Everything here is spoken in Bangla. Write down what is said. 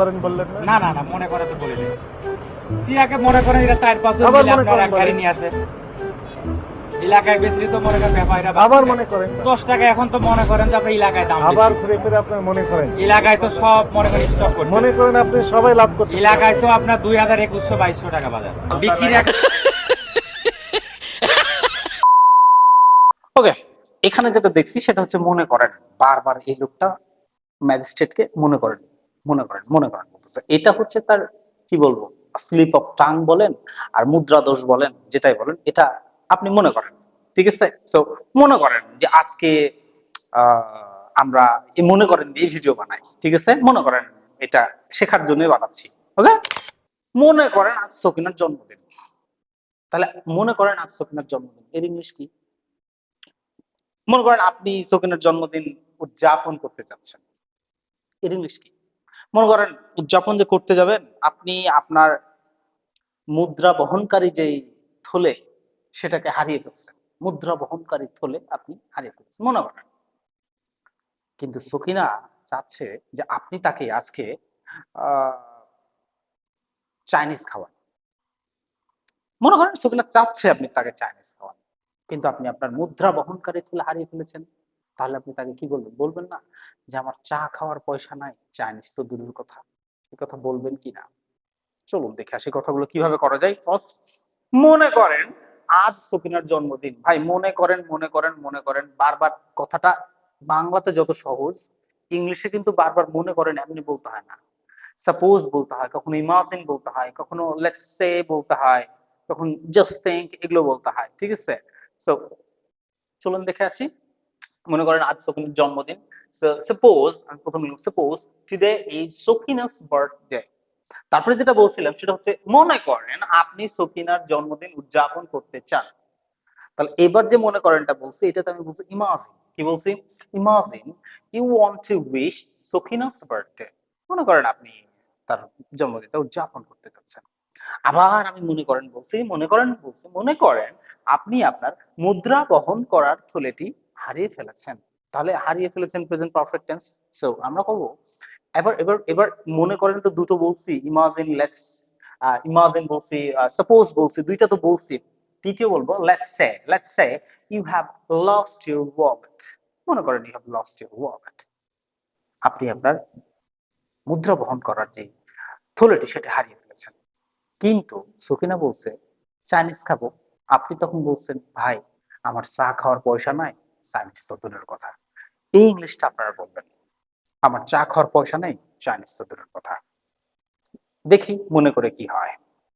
করেন বললেন না? না না মনে করে তো বলি নাই। কি আগে মনে করেন এটা চার পাঁচ মনে গাড়ি নিয়ে আসে। এলাকায় বেশি তো মনে করেন ব্যাপারীরা আবার মনে করেন। দশ টাকা এখন তো মনে করেন যে আপনার এলাকায় দাম আবার ঘুরে ফিরে আপনার মনে করেন। এলাকায় তো সব মনে করেন স্টক করছে। মনে করেন আপনি সবাই লাভ করতে এলাকায় তো আপনার দুই হাজার একুশশো বাইশশো টাকা বাজার। বিক্রির এক ওকে এখানে যেটা দেখছি সেটা হচ্ছে মনে করেন। বারবার এই লোকটা ম্যাজিস্ট্রেটকে মনে করেন। মনে করেন মনে করেন এটা হচ্ছে তার, কি বলব স্লিপ অফ টাং বলেন আর মুদ্রা দোষ বলেন, যেটাই বলেন, এটা আপনি মনে করেন, ঠিক আছে? সো মনে করেন যে আজকে আমরা মনে করেন দিয়ে ভিডিও বানাই, ঠিক আছে? মনে করেন এটা শেখার জন্য বানাচ্ছি ওকে মনে করেন আজ সকিনার জন্মদিন। তাহলে মনে করেন আজ সকিনার জন্মদিন, এর ইংলিশ কি? মনে করেন আপনি সকিনের জন্মদিন উদযাপন করতে চাচ্ছেন, এর ইংলিশ কি? মনে করেন, উদযাপন যে করতে যাবেন, আপনি আপনার মুদ্রা বহনকারী যেই থলে, সেটাকে হারিয়ে ফেলছেন। মুদ্রা বহনকারী থলে আপনি হারিয়ে ফেলছেন, মনে করেন। কিন্তু সকিনা চাচ্ছে যে আপনি তাকে আজকে চাইনিজ খাওয়ান। মনে করেন, সকিনা চাচ্ছে আপনি তাকে চাইনিজ খাওয়ান। কিন্তু আপনি আপনার মুদ্রা বহনকারী থলে হারিয়ে ফেলেছেন। তাহলে আপনি তাকে কি বলবেন? বলবেন না যে আমার চা খাওয়ার পয়সা নাই চাইনিজ তো দূরের কথা। এই কথা বলবেন কি না? চলুন দেখে আসি কথাগুলো কীভাবে করা যায়। ফার্স্ট মনে করেন আজ সকিনার জন্মদিন। ভাই, মনে করেন মনে করেন মনে করেন, বারবার কথাটা বাংলাতে যত সহজ, ইংলিশে কিন্তু বারবার মনে করেন এমনি বলতে হয় না। সাপোজ বলতে হয়, কখনো ইমাজিন বলতে হয়, কখনো লেটস সে বলতে হয়, কখন জাস্ট থিঙ্ক এগুলো বলতে হয়, ঠিক আছে? সো চলুন দেখে আসি। মনে করেন আজ সকিনের জন্মদিন। সাপোজ আমি প্রথমে suppose today is Sakina's birthday তারপরে যেটা বলছিলাম, সেটা হচ্ছে মনে করেন আপনি সকিনার জন্মদিন উদযাপন করতে চান। তাহলে এবার যে মনে করেনটা বলছি, এটাতে আমি বলছি ইমাজিন কি বলছি? Imagine you want to wish Sakina's birthday মনে করেন আপনি তার জন্মদিনটা উদযাপন করতে চাচ্ছেন। আবার আমি মনে করেন বলছি, মনে করেন বলছি, মনে করেন আপনি আপনার মুদ্রা বহন করার থলেটি হারিয়ে ফেলেছেন। তাহলে হারিয়ে ফেলেছেন প্রেজেন্ট পারফেক্ট টেন্স সো আমরা করব। এবার এবার এবার মনে করেন তো দুটো বলছি ইমাজিন লেটস ইমাজিন বলছি সাপোজ বলছি, দুইটা তো বলছি। তৃতীয় বলব let's say let's say you have lost your wallet মনে করেন you have lost your wallet আপনি আপনার মুদ্রা বহন করার যে থলেটি, সেটা হারিয়ে ফেলেছেন। কিন্তু সকিনা বলছে, চাইনিজ খাব। আপনি তখন বলছেন, ভাই, আমার চা খাওয়ার পয়সা নাই। চাইনিজ তো দূরের কথা। এই ইংলিশটা আপনারা বলবেন। আমার চা খাওয়ার পয়সা নেই চাইনিজ তো দূরের কথা। দেখি মনে করে কি হয়।